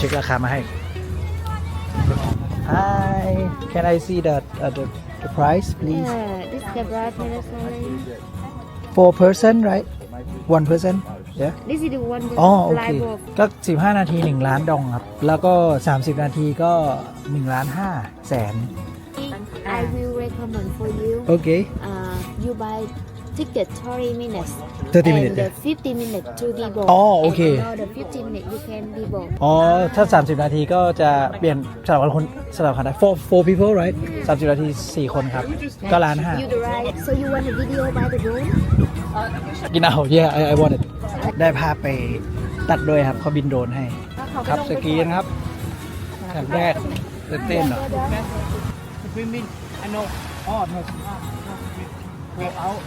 เช็คราคามาให้ Hi can I see the uh, the the price please Yeah, this is the bright medicine. four person right one person yeah This is the one with อ๋อโอเค live wolf. ก็ 15 นาที 1 ล้านดองครับ แล้วก็ 30 นาทีก็ 1 ล้าน5แสน I will recommend for you. โอเค Uh, you buy ticket 30 minutes. 30 minutes And the 50 minutes to Debo. อ๋อโอเค And another 50 minutes you can Debo. อ๋อ ถ้า 30 นาทีก็จะเปลี่ยนสลับกันคนสลับกันได้ four four people right 30 นาที 4 คนครับ ก็ล้านห้า You the right. So you want a video by the drone? กินเอา yeah I I want it ได้ภาพไปตัดด้วยครับเขาบินโดรนให้ ครับสกีนะครับครั้งแรกตื่นเต้นเหรอ swimming I know อ๋อ no go out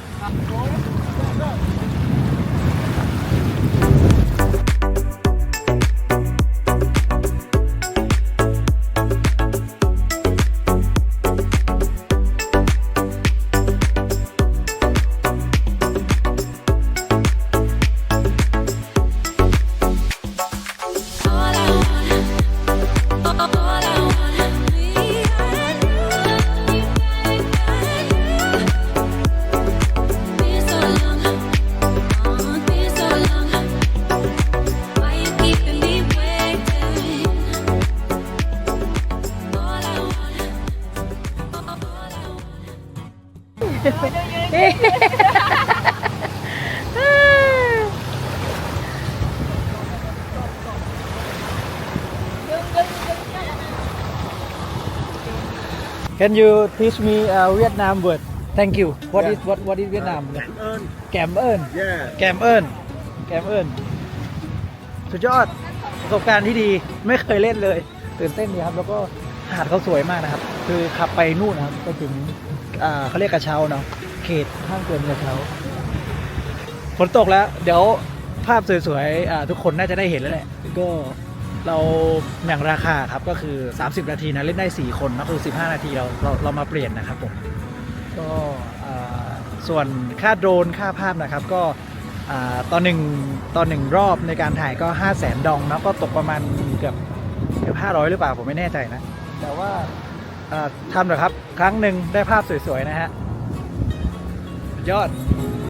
Can you teach me a Vietnam word Thank you What is what what is Vietnam แกมเอิญ yeah แกมเอิญแกมเอิญสุดยอดประสบการณ์ที่ดีไม่เคยเล่นเลย ตื่นเต้นดีครับแล้วก็ หาดเขาสวยมากนะครับ คือขับไปนู่นนะครับไปถึงอ่าเขาเรียกกระเช้าเนาะเขตห้างเกินกระเช้าฝนตกแล้ว เดี๋ยวภาพสวยๆอ่าทุกคนน่าจะได้เห็นแล้วแหละก็เราแบ่งราคาครับก็คือ 30 นาทีนะเล่นได้ 4 คนนะคือ 15 นาทีเราเราเรามาเปลี่ยนนะครับผมก็อ่าส่วนค่าโดรนค่าภาพนะครับก็อ่าตอนหนึ่งตอนหนึ่งรอบในการถ่ายก็ 5 0 0แสนดองนะก็ตกประมาณเกือบเกือบ500 หรือเปล่าผมไม่แน่ใจนะ แต่ว่าทำเหรอครับ ครั้งหนึ่งได้ภาพสวยๆ นะฮะยอด